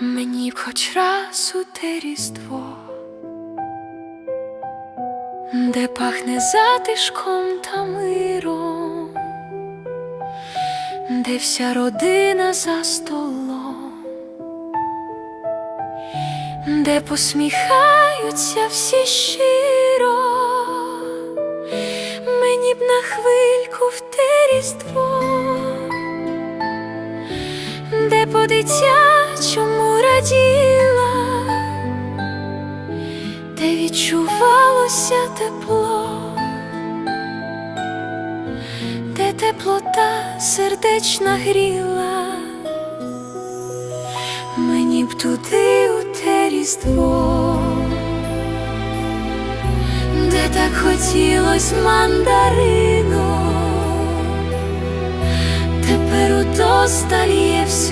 Мені б хоч раз у те різдво, де пахне затишком та миром, де вся родина за столом, де посміхаються всі щиро, мені б на хвильку в те різдво де по дитячому раділа, де відчувалося тепло, де теплота сердечна гріла, мені б туди у те різдво, де так хотілось мандарину. Тепер удосталь є всього,